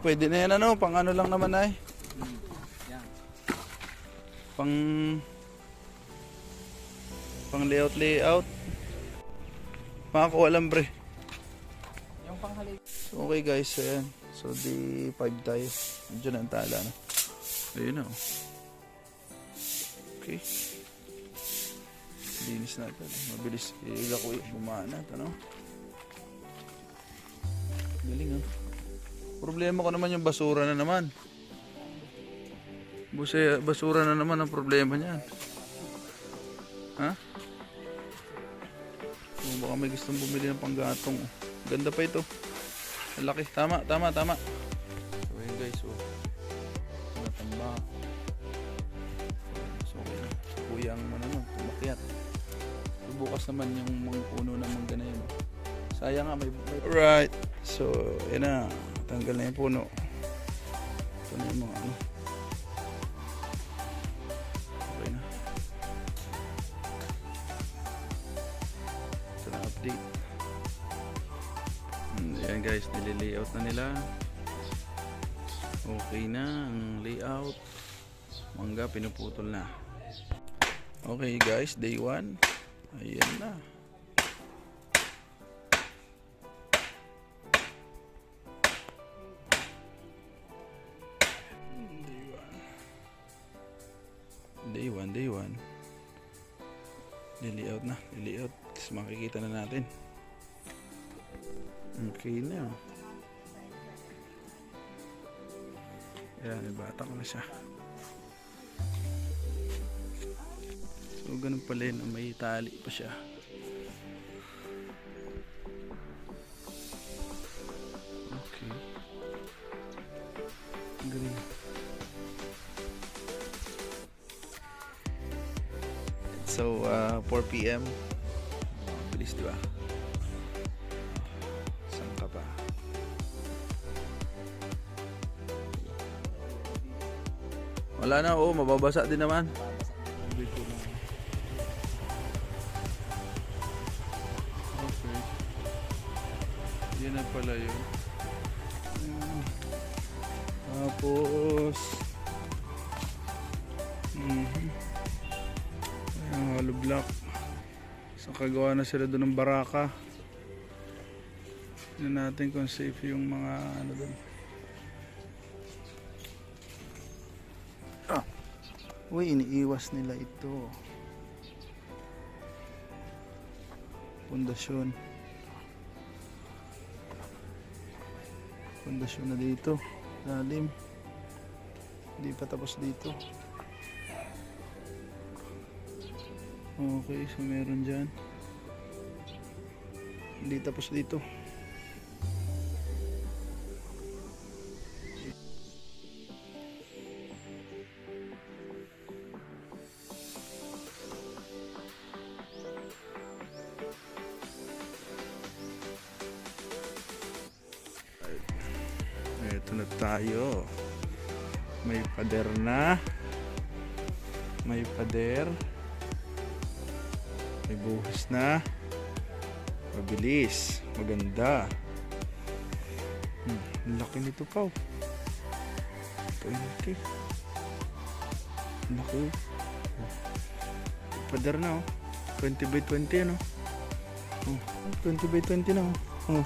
Pwede na yan ano, pang ano lang naman ay. Pang... Pang layout layout. Makakuha lang bre. Yung panghalik. So, okay guys, ayan. So, di 5 tayo. Medyo na ang tala na. Ayun na oh. Okay. Linis natin. Mabilis ilakoy. Bumanat, ano? Galing ah. Problema ko naman yung basura na naman. Buse, basura na naman ang problema niyan. Ha? Oh, baka may gustong bumili ng panggatong. Ganda pa ito. Laki. Tama, tama, tama. So yun guys, oh. Natamba. So okay na. Si kuya ang ano, no, tumakyat. Bukas naman yung mga puno ng mangga na yun. Sayang nga, may... may... Alright. So, yun na. Tanggal na yung puno. Ito na yung mga ano. Okay na. Ito na update. Hmm, Ayan guys, nililayout na nila. Okay na ang layout. Mangga pinuputol na. Okay guys, day 1. Ayan na. Okay na. Ayan, may batak na siya. So, ganun pala yun. May tali pa siya. Okay. Galing. So, uh, 4 p.m. Bilis, di ba? Wala na, oo, mababasa din naman. Okay. Yan na pala yun. Tapos, mhm. Ayan, hollow block. So, kagawa na sila doon ng baraka. Tignan natin kung safe yung mga ano doon. Uy, iniiwas nila ito. Pundasyon. Pundasyon na dito. Lalim. Hindi pa tapos dito. Okay, so meron dyan. Hindi tapos dito. Tayo. May pader na. May pader. May buhos na. Mabilis. Maganda. Hmm, laki nito pa. 20. Ang Laki. Pader na oh. 20 by 20 ano. Oh, 20 by 20 na oh. Oh.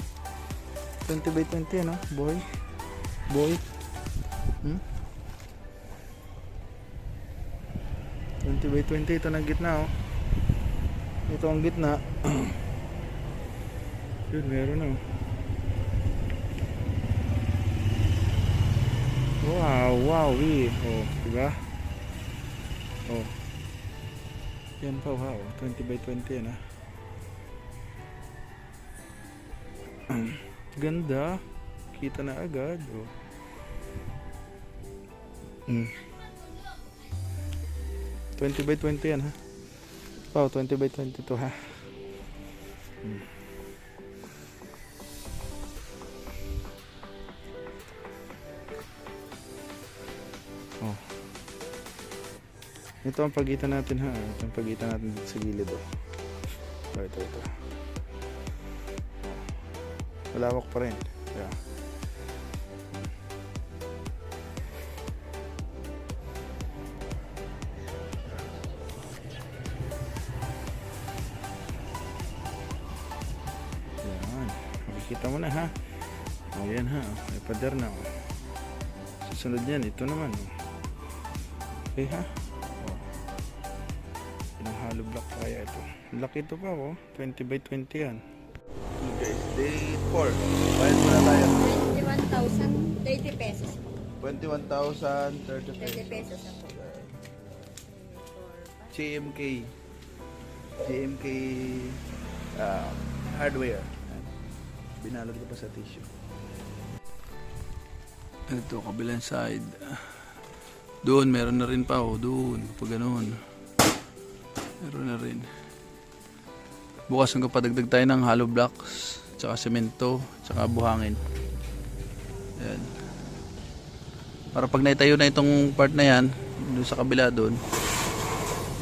20 by 20 ano, boy. Boy. Hmm? 20 by 20 ito ng gitna oh. Ito ang gitna. Yun, meron na oh. Wow, wow, eh. Oh, diba? Oh. Yan pa, wow. 20 by 20 yan ah. Ganda. Kita na agad. Oh. Mm. 20 by 20 yan ha. Wow, 20 by 20 to ha. Mm. Oh. Ito ang pagitan natin ha. Ito ang pagitan natin sa gilid oh. Oh, ito, ito. Malawak pa rin. Yeah. Pader na. Oh. Susunod yan. Ito naman. Oh. Okay ha. Oh. Ilang hollow block kaya ito. Laki ito pa oh. 20 by 20 yan. guys, day 4. Bayad muna tayo. 21,000, 30 pesos. 21,000, 30 30 pesos ako. JMK JMK uh, hardware Ayan. binalot ko pa sa tissue ito kabilang side. Doon meron na rin pa oh. Doon pag ganun meron na rin. Bukas ng kapadagdag tayo ng hollow blocks tsaka semento tsaka buhangin. Ayan. para pag naitayo na itong part na yan doon sa kabila doon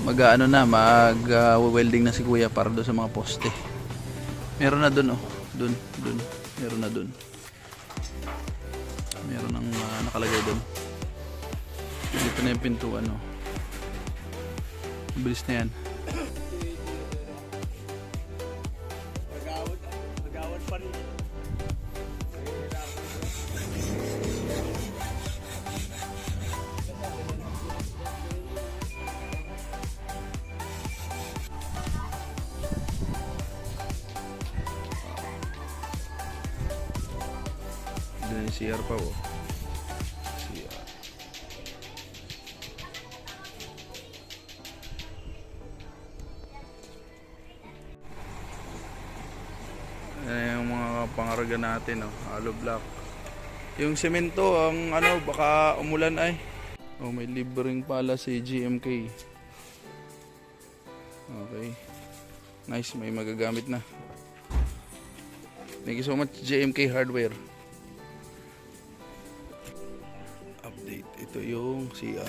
mag ano na mag uh, na si kuya para doon sa mga poste. Meron na doon oh. Doon doon. Meron na doon meron ng uh, nakalagay doon. Dito na yung pintuan oh bilis na yan CR pa oh CR Ayan yung mga pangaraga natin, oh. hollow block. Yung semento, ang ano, baka umulan ay. Oh, may libreng pala si GMK. Okay. Nice, may magagamit na. Thank you so much, GMK Hardware. Ito yung CR.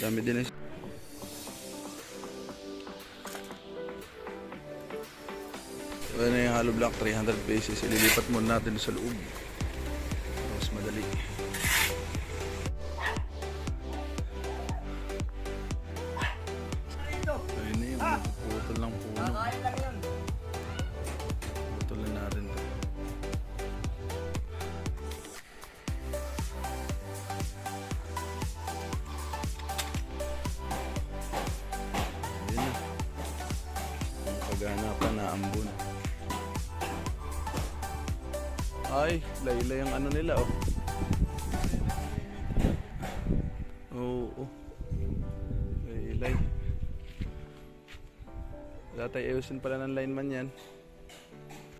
Dami din eh. Ito na yung hollow block, 300 pesos. Ililipat muna natin sa loob. Mas madali. Ang kaganapan na ambon. Ay, layla yung ano nila oh. Oo. Oh, Laylay. Wala tayo ayusin pala ng lineman yan.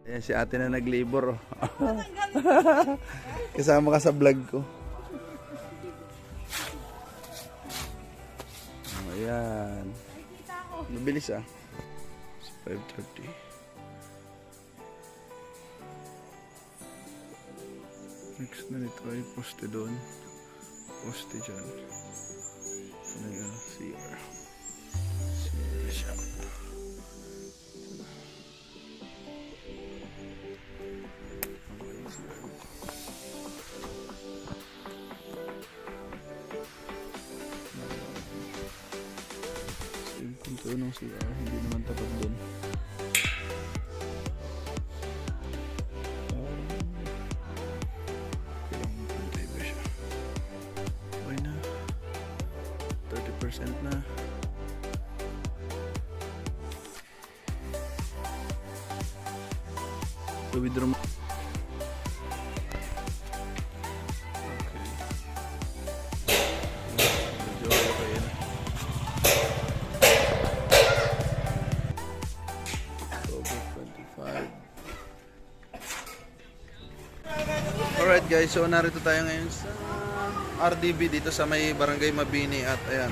Ayan si ate na nag-labor. Oh. Kasama ka sa vlog ko. Oh, ayan. Mabilis ah. 5.30. Next na nito ay poste doon. Poste dyan. Ano yung CR. CR siya. Same punto ng CR. Hindi naman tapat? Okay na. 30% na. So, withdraw guys, so narito tayo ngayon sa RDB dito sa may Barangay Mabini at ayan.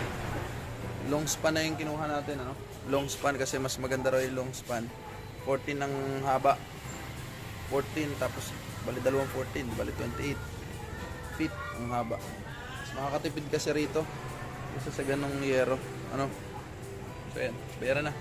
Long span na yung kinuha natin, ano? Long span kasi mas maganda raw yung long span. 14 ng haba. 14 tapos bali dalawang 14, bali 28 feet ang haba. Mas makakatipid kasi rito kasi sa ganong yero. Ano? So ayan, bayaran na.